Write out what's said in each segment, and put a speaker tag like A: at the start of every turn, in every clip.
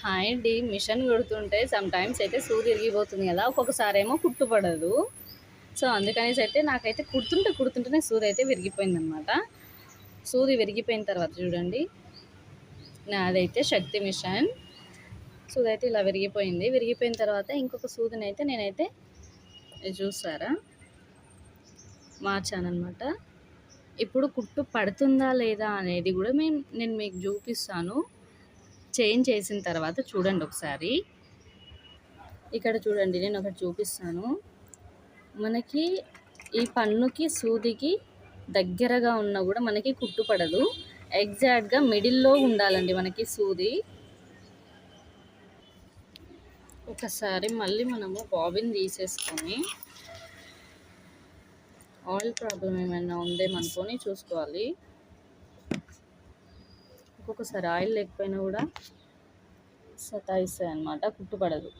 A: Hi అండి. Machine కుడుతుంటే some times అయితే సూది ఇరిగిపోతుంది కదా ఒక్కొక్కసారి ఏమో కుట్టుపడదు సో అందుకనేసి అయితే నాకైతే కుడుతుంటే కుడుతుంటేనే సూది అయితే విరిగిపోయింది అనమాట సూది విరిగిపోయిన తర్వాత చూడండి. నాదైతే శక్తి మిషన్. సూది అయితే ఇలా విరిగిపోయింది. విరిగిపోయిన తర్వాత ఇంకొక సూదిని అయితే నేనైతే చూసారా? మార్చానమాట ఇప్పుడు కుట్టు పడుతుందా లేదా అనేది కూడా మేము నేను మీకు చూపిస్తాను. చేంజ్ చేసిన తర్వాత చూడండి ఒకసారి. ఇక్కడ చూడండి నేను ఒకటి చూపిస్తాను. మనకి ఈ పన్నుకి సూదికి దగ్గరగా ఉన్నా కూడా మనకి కుట్టు పడదు. ఎగ్జాక్ట్గా మిడిల్లో ఉండాలండి మనకి సూది. ఒకసారి మళ్ళీ మనము బాబిన్ తీసేసుకొని ఆయిల్ ప్రాబ్లం ఏమైనా ఉందేమనుకొని చూసుకోవాలి. ఒక్కొక్కసారి ఆయిల్ లేకపోయినా కూడా సతాయిస్తాయి అన్నమాట కుట్టుపడదు.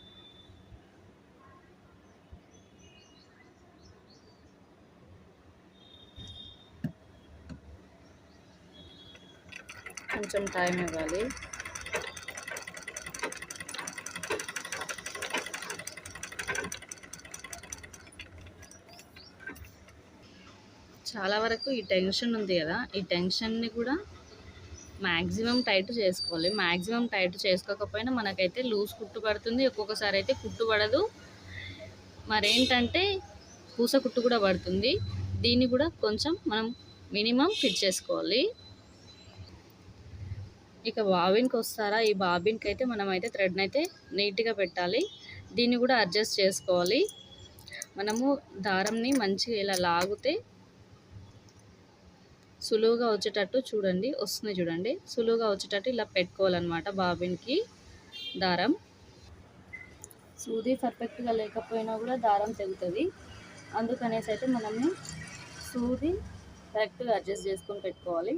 A: కొంచెం టైం ఇవ్వాలి. చాలా వరకు ఈ టెన్షన్ ఉంది కదా ఈ టెన్షన్ని కూడా మ్యాక్సిమం టైట్ చేసుకోవాలి. మ్యాక్సిమం టైట్ చేసుకోకపోయినా మనకైతే లూజ్ కుట్టు పడుతుంది. ఒక్కొక్కసారి అయితే కుట్టు పడదు. మరేంటంటే పూస కుట్టు కూడా పడుతుంది. దీన్ని కూడా కొంచెం మనం మినిమం ఫిట్ చేసుకోవాలి. ఇక బాబిన్కి వస్తారా? ఈ బాబిన్కి అయితే మనం అయితే థ్రెడ్ని అయితే నీట్గా పెట్టాలి. దీన్ని కూడా అడ్జస్ట్ చేసుకోవాలి. మనము దారంని మంచిగా ఇలా లాగితే సులువుగా వచ్చేటట్టు చూడండి వస్తుంది చూడండి. సులువుగా వచ్చేటట్టు ఇలా పెట్టుకోవాలన్నమాట బాబిన్కి దారం. సూది పర్ఫెక్ట్గా లేకపోయినా కూడా దారం తెగుతుంది. అందుకనేసి అయితే మనము సూది కరెక్ట్గా అడ్జస్ట్ చేసుకొని పెట్టుకోవాలి.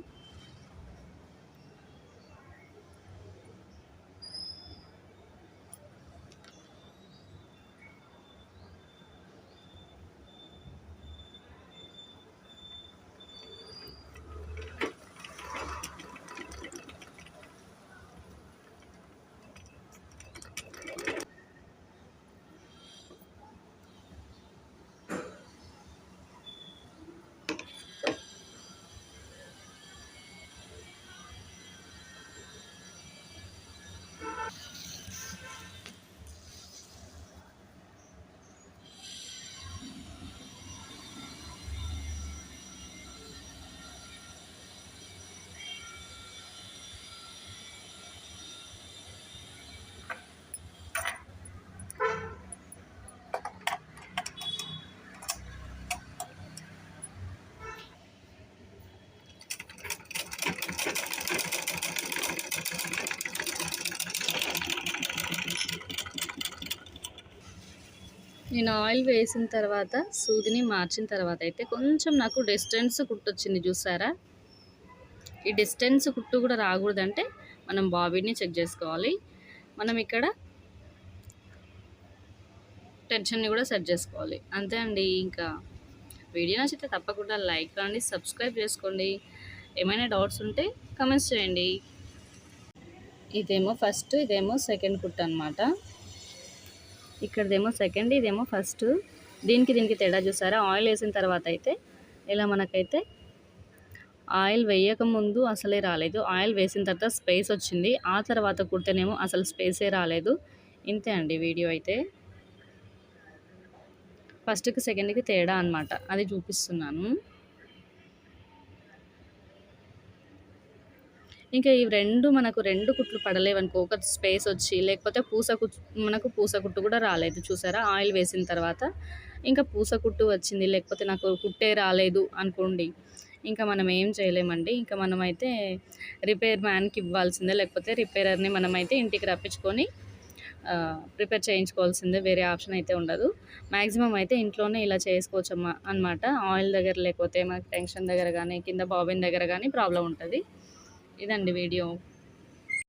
A: నేను ఆయిల్ వేసిన తర్వాత సూదిని మార్చిన తర్వాత అయితే కొంచెం నాకు డిస్టెన్స్ కుట్టొచ్చింది చూసారా? ఈ డిస్టెన్స్ కుట్టు కూడా రాకూడదంటే మనం బాబీని చెక్ చేసుకోవాలి. మనం ఇక్కడ టెన్షన్ని కూడా సెట్ చేసుకోవాలి. అంతే అండి ఇంకా. వీడియో నచ్చితే తప్పకుండా లైక్ కానీ సబ్స్క్రైబ్ చేసుకోండి. ఏమైనా డౌట్స్ ఉంటే కమెంట్స్ చేయండి. ఇదేమో ఫస్ట్ ఇదేమో సెకండ్ కుట్ అనమాట ఇక్కడదేమో సెకండ్ ఇదేమో ఫస్ట్ దీనికి దీనికి తేడా చూసారా? ఆయిల్ వేసిన తర్వాత అయితే ఇలా మనకైతే ఆయిల్ వేయక ముందు అసలే రాలేదు. ఆయిల్ వేసిన తర్వాత స్పేస్ వచ్చింది. ఆ తర్వాత కుడితేనేమో అసలు స్పేసే రాలేదు. ఇంతే అండి వీడియో అయితే. ఫస్ట్కి సెకండ్కి తేడా అనమాట అది చూపిస్తున్నాను. ఇంకా ఈ రెండు మనకు రెండు కుట్లు పడలేవనుకో ఒక స్పేస్ వచ్చి లేకపోతే పూస కుట్టు మనకు పూస కుట్టు కూడా రాలేదు చూసారా? ఆయిల్ వేసిన తర్వాత ఇంకా పూస కుట్టు వచ్చింది లేకపోతే నాకు కుట్టే రాలేదు అనుకోండి ఇంకా మనం ఏం చేయలేమండి? ఇంకా మనమైతే రిపేర్ మ్యాన్కి ఇవ్వాల్సిందే లేకపోతే రిపేరర్ని మనమైతే ఇంటికి రప్పించుకొని ప్రిపేర్ చేయించుకోవాల్సిందే వేరే ఆప్షన్ అయితే ఉండదు. మ్యాక్సిమం అయితే ఇంట్లోనే ఇలా చేసుకోవచ్చమ్మా అనమాట ఆయిల్ దగ్గర లేకపోతే మనకి టెన్షన్ దగ్గర కానీ కింద బాబిన్ దగ్గర కానీ ప్రాబ్లం ఉంటుంది. ఇదండి వీడియో